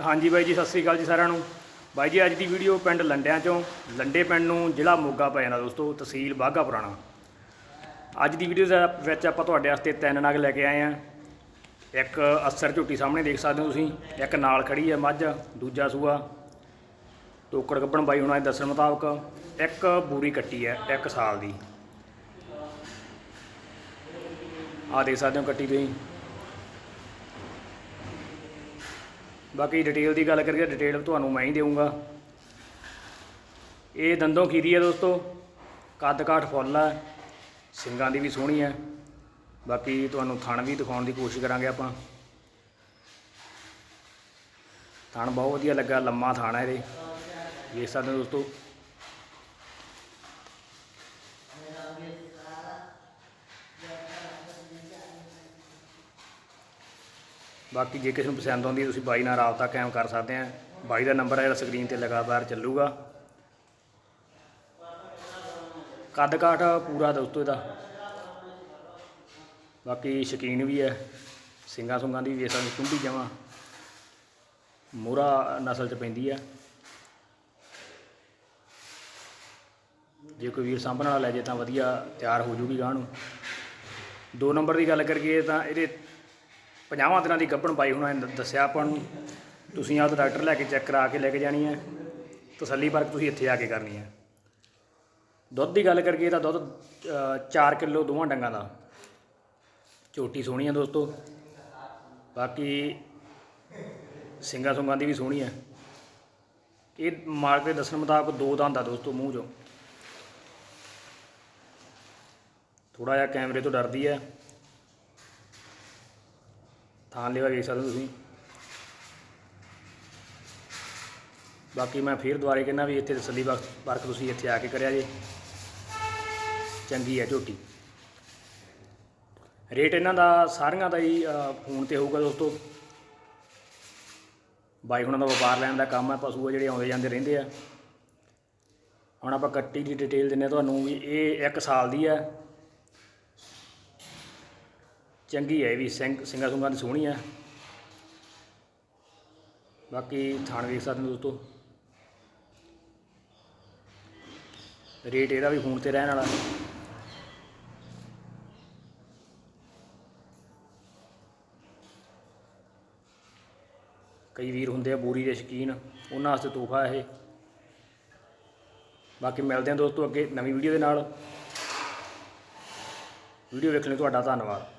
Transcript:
ਹਾਂਜੀ ਬਾਈ ਜੀ, ਸਤਿ ਸ੍ਰੀ ਅਕਾਲ ਜੀ ਸਾਰਿਆਂ ਨੂੰ। ਬਾਈ ਜੀ, ਅੱਜ ਦੀ ਵੀਡੀਓ ਪਿੰਡ ਲੰਡਿਆਂ ਚੋਂ, ਲੰਡੇ ਪਿੰਡ ਨੂੰ ਜ਼ਿਲ੍ਹਾ ਮੋਗਾ ਪੈ ਜਾਂਦਾ ਦੋਸਤੋ, ਤਹਿਸੀਲ ਬਾਘਾ ਪੁਰਾਣਾ। ਅੱਜ ਦੀ ਵੀਡੀਓ ਦੇ ਵਿੱਚ ਆਪਾਂ ਤੁਹਾਡੇ ਵਾਸਤੇ ਤਿੰਨ ਨਗ ਲੈ ਕੇ ਆਏ ਆ ਇੱਕ ਅਸਰ ਝੋਟੀ ਸਾਹਮਣੇ ਦੇਖ ਸਕਦੇ ਹੋ ਤੁਸੀਂ, ਇੱਕ ਨਾਲ ਖੜੀ ਹੈ ਮੱਝ, ਦੂਜਾ ਸੂਆ। ਟੋਕੜ ਗੱਬਣ ਬਾਈ ਹੁਣਾਂ ਦੇ ਦੱਸਣ ਮੁਤਾਬਕ, ਇੱਕ ਬੂਰੀ ਕੱਟੀ ਹੈ, ਇੱਕ ਸਾਲ ਦੀ। ਆ ਦੇਖ ਸਕਦੇ ਹੋ ਕੱਟੀ ਤੁਸੀਂ। ਬਾਕੀ ਡਿਟੇਲ ਦੀ ਗੱਲ ਕਰੀਏ ਡਿਟੇਲ ਤੁਹਾਨੂੰ ਮੈਂ ਹੀ ਦੇਵਾਂਗਾ ਇਹ ਦੰਦੋਂ ਖੀਰੀ ਹੈ ਦੋਸਤੋ। ਕੱਦ ਕਾਠ ਫੁੱਲ ਹੈ ਸਿੰਗਾਂ ਦੀ ਵੀ ਸੋਹਣੀ ਹੈ ਬਾਕੀ ਤੁਹਾਨੂੰ ਥਣ ਵੀ ਦਿਖਾਉਣ ਦੀ ਕੋਸ਼ਿਸ਼ ਕਰਾਂਗੇ ਆਪਾਂ। ਥਣ ਬਹੁਤ ਵਧੀਆ ਲੱਗਾ। ਲੰਮਾ ਥਾਣਾ ਇਹਦੇ। ਦੇਖ ਸਕਦੇ ਹੋ ਦੋਸਤੋ। ਬਾਕੀ ਜੇ ਕਿਸੇ ਨੂੰ ਪਸੰਦ ਆਉਂਦੀ ਹੈ, ਤੁਸੀਂ ਬਾਈ ਨਾਲ ਰਾਬਤਾ ਕਾਇਮ ਕਰ ਸਕਦੇ ਆ। ਬਾਈ ਦਾ ਨੰਬਰ ਹੈ ਜਿਹੜਾ ਸਕਰੀਨ ਤੇ ਲਗਾਤਾਰ ਚੱਲੂਗਾ। ਕੱਦ ਕਾਠ ਪੂਰਾ ਦੋਸਤੋ ਇਹਦਾ। ਬਾਕੀ ਸ਼ਕੀਨ ਵੀ ਹੈ। ਸਿੰਗਾ ਸੁੰਗਾਂ ਦੀ ਵੀ ਸਾਨੂੰ ਚੁੰਡੀ ਜਮਾ ਮੋਰਾ ਨਸਲ ਚ ਪੈਂਦੀ ਆ। ਜੇ ਕੋਈ ਵੀਰ ਸਾਂਭਣ ਵਾਲਾ ਲੈ ਜੇ ਤਾਂ ਵਧੀਆ ਤਿਆਰ ਹੋ ਜੂਗੀ ਗਾਂ ਨੂੰ। ਦੋ ਨੰਬਰ ਦੀ ਗੱਲ ਕਰੀਏ ਤਾਂ ਇਹਦੇ 50 ਦਿਨਾਂ ਦੀ ਗੱਭਣ ਪਾਈ ਹੁਣ ਦੱਸਿਆ ਆਪਾਂ ਨੂੰ। ਤੁਸੀਂ ਆਪ ਡਾਕਟਰ ਲੈ ਕੇ ਚੈੱਕ ਕਰਾ ਕੇ ਲੈ ਕੇ ਜਾਣੀ ਹੈ। ਤਸੱਲੀ ਪਰਖ ਤੁਸੀਂ ਇੱਥੇ ਆ ਕੇ ਕਰਨੀ ਹੈ। ਦੁੱਧ ਦੀ ਗੱਲ ਕਰੀਏ ਤਾਂ ਦੁੱਧ 4 ਕਿਲੋ ਦੋਵਾਂ ਡੰਗਾਂ ਦਾ। ਝੋਟੀ ਸੋਹਣੀ ਆ ਦੋਸਤੋ। ਬਾਕੀ ਸਿੰਗਾ ਸੁੰਗਾਂ ਦੀ ਵੀ ਸੋਹਣੀ ਹੈ। ਇਹ ਮਾਲਕ ਦੇ ਦੱਸਣ ਮੁਤਾਬਕ ਦੋ ਦੰਦ ਆ ਦੋਸਤੋ ਮੂੰਹ 'ਚੋਂ। ਥੋੜਾ ਜਿਹਾ ਕੈਮਰੇ ਤੋਂ ਡਰਦੀ ਹੈ। ਥਾਂ ਲੈਵਾ ਵੇਖ ਸਕਦੇ ਤੁਸੀਂ। ਬਾਕੀ ਮੈਂ ਫਿਰ ਦੁਬਾਰੇ ਕਹਿੰਦਾ ਵੀ ਇੱਥੇ ਤਸੱਲੀ ਬਖਸ਼, ਵਰਕ ਤੁਸੀਂ ਇੱਥੇ ਆ ਕੇ ਕਰਿਆ ਜੇ। ਚੰਗੀ ਹੈ ਝੋਟੀ। ਰੇਟ ਇਹਨਾਂ ਦਾ ਸਾਰੀਆਂ ਦਾ ਹੀ ਫੋਨ ਤੇ ਹੋਊਗਾ ਦੋਸਤੋ। ਬਾਈ ਹੁਣਾਂ ਦਾ ਵਪਾਰ ਲੈਣ ਦਾ ਕੰਮ ਹੈ, ਪਸ਼ੂ ਜਿਹੜੇ ਆਉਂਦੇ ਜਾਂਦੇ ਰਹਿੰਦੇ ਆ। ਹੁਣ ਆਪਾਂ ਕੱਟੀ ਦੀ ਡਿਟੇਲ ਦਿੰਨੇ ਤੁਹਾਨੂੰ ਵੀ ਇਹ 1 ਸਾਲ ਦੀ ਹੈ। ਚੰਗੀ ਹੈ ਇਹ ਵੀ, ਸਿੰਘ ਸਿੰਘਾ ਸੁੰਗਾਂ ਦੀ ਸੋਹਣੀ ਹੈ। ਬਾਕੀ ਥਾਣ ਵੇਖ ਸਕਦੇ ਹੋ ਦੋਸਤੋ। ਰੇਟ ਇਹਦਾ ਵੀ ਫੋਨ ਤੇ ਰਹਿਣ ਵਾਲਾ। ਕਈ ਵੀਰ ਹੁੰਦੇ ਆ ਬੋਰੀ ਦੇ ਸ਼ਕੀਨ, ਉਹਨਾਂ ਵਾਸਤੇ ਤੋਹਫਾ ਇਹ। ਬਾਕੀ ਮਿਲਦੇ ਹਾਂ ਦੋਸਤੋ ਅੱਗੇ ਨਵੀਂ ਵੀਡੀਓ ਦੇ ਨਾਲ। ਵੀਡੀਓ ਵੇਖਣ ਲਈ ਤੁਹਾਡਾ ਧੰਨਵਾਦ।